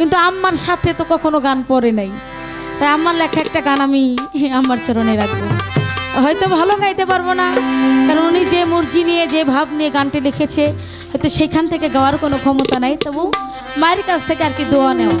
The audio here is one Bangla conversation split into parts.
কিন্তু আম্মার সাথে তো কখনো গান পড়ে নাই। তাই আম্মার লেখা একটা গান আমি আম্মার চরণে রাখব। হয়তো ভালো গাইতে পারব না, কারণ উনি যে মর্জি নিয়ে, যে ভাব নিয়ে গানটি লিখেছে, হয়তো সেখান থেকে গাওয়ার কোনো ক্ষমতা নাই। তবু মায়ের কাছ থেকে আর কি দোয়া নেওয়া।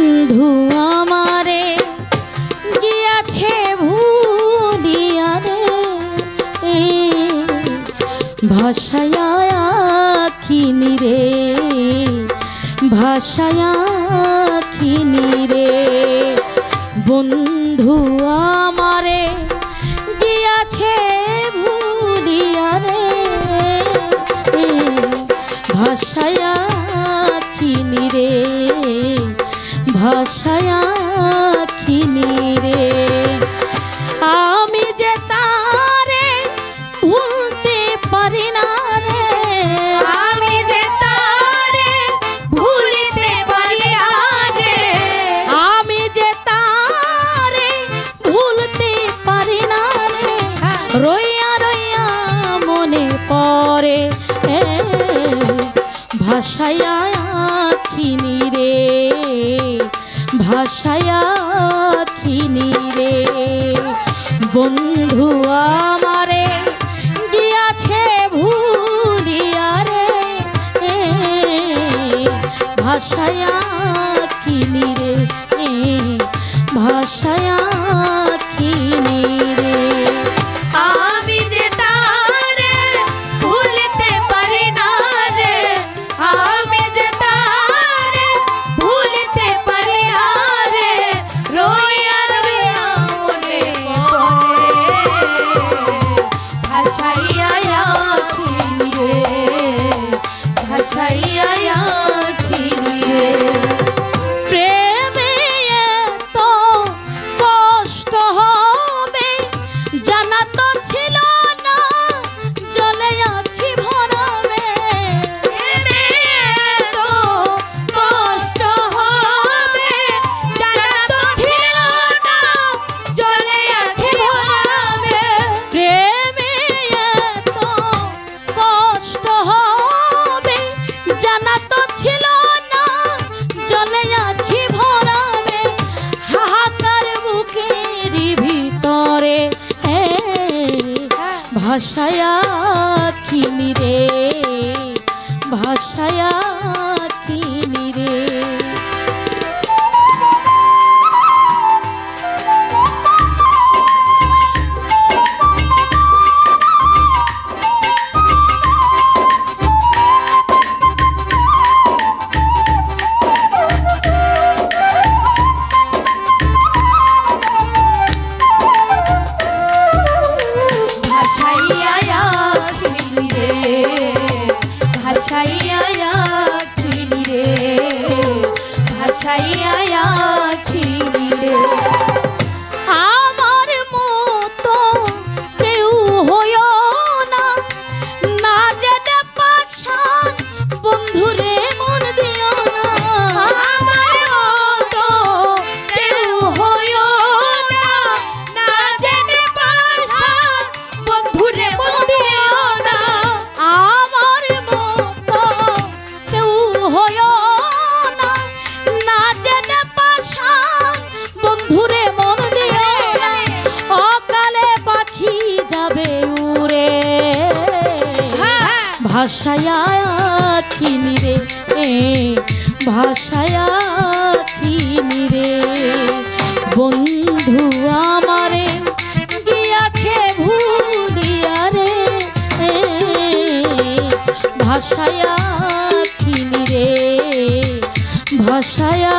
বন্ধু আমারে, গিয়াছে ভুলিয়া রে। ভাষায়া খিনি রে, ভাষায়া খিনি রে। বন্ধু আমারে, গিয়াছে ভুলিয়া রে। ভাষায়া ভাষায় এ, ভাষায়া খিনি রে। ভাষায়া খিনি রে। বন্ধু আমারে ভাষায়া খিনি রে ভাষায়া caí ভাষায়া খিনি রে এ ভাষায়া রে। বন্ধু আমারে গিয়াছে ভুলিয়া রে রে ভাষায়া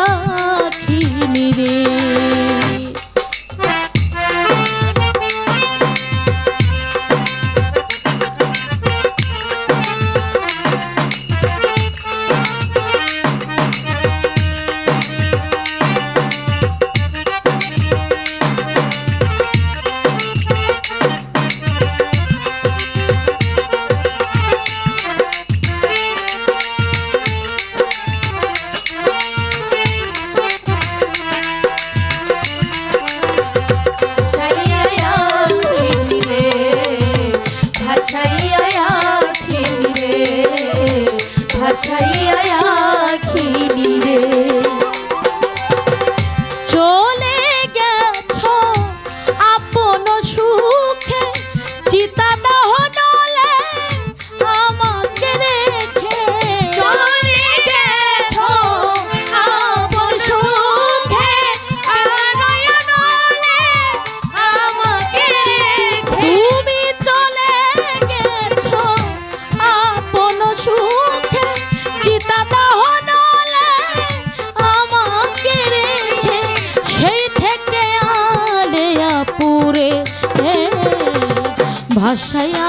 ভাসাইয়া আখিনি ভাষায়া